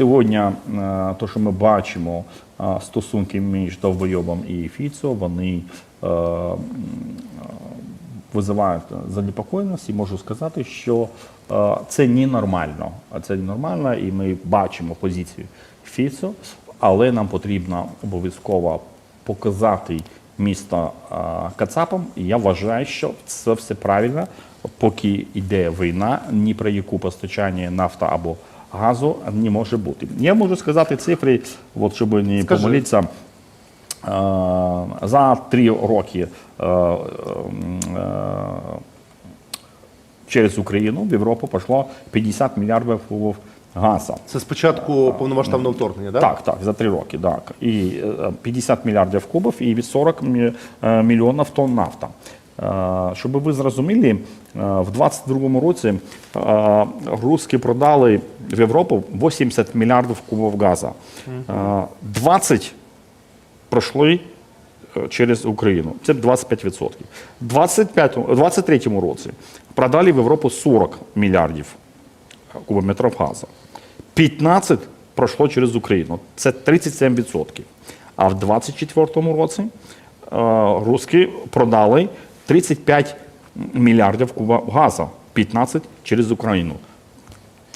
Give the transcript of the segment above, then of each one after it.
Сьогодні е, то, що ми бачимо, е, стосунки між Довбойобом і Фіцо, вони е, визивають занепокоєність і можу сказати, що це ненормально. А це ненормально, і ми бачимо позицію Фіцо, але нам потрібно обов'язково показати місто Кацапом. І я вважаю, що це все правильно, поки йде війна, ні про яку постачання нафта або газу не може бути. Я можу сказати цифри, от, щоб не Скажи. помилитися. Е, За три роки е, е, через Україну в Європу пішло 50 мільярдів газу. Це спочатку повномасштабного вторгнення, так? Так, так, за три роки, так. І е, 50 мільярдів кубів і від 40 е, мільйонів тонн нафта. Е, Щоб ви зрозуміли, е, в 22-му році е, русські продали в Європу 80 мільярдів кубів газу. Е, 20 пройшли е, через Україну. Це 25%. В 25, 23-му році продали в Європу 40 мільярдів кубометрів газу. 15 пройшло через Україну. Це 37%. А в 24-му році е, русські продали 35 мільярдів кубів газу, 15 через Україну.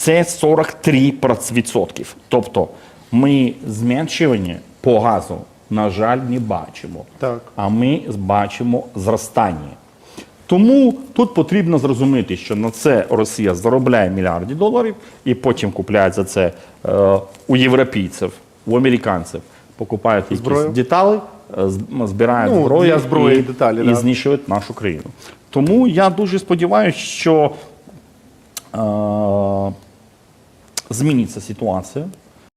Це 43%. Тобто ми зменшування по газу, на жаль, не бачимо. Так. А ми бачимо зростання. Тому тут потрібно зрозуміти, що на це Росія заробляє мільярди доларів і потім купляє за це е, у європейців, у американців, покупають якісь Зброю? деталі, е, збирають Ну, зброю для зброї і, деталі, і да. знищують нашу країну. Тому я дуже сподіваюся, що е, зміниться ситуація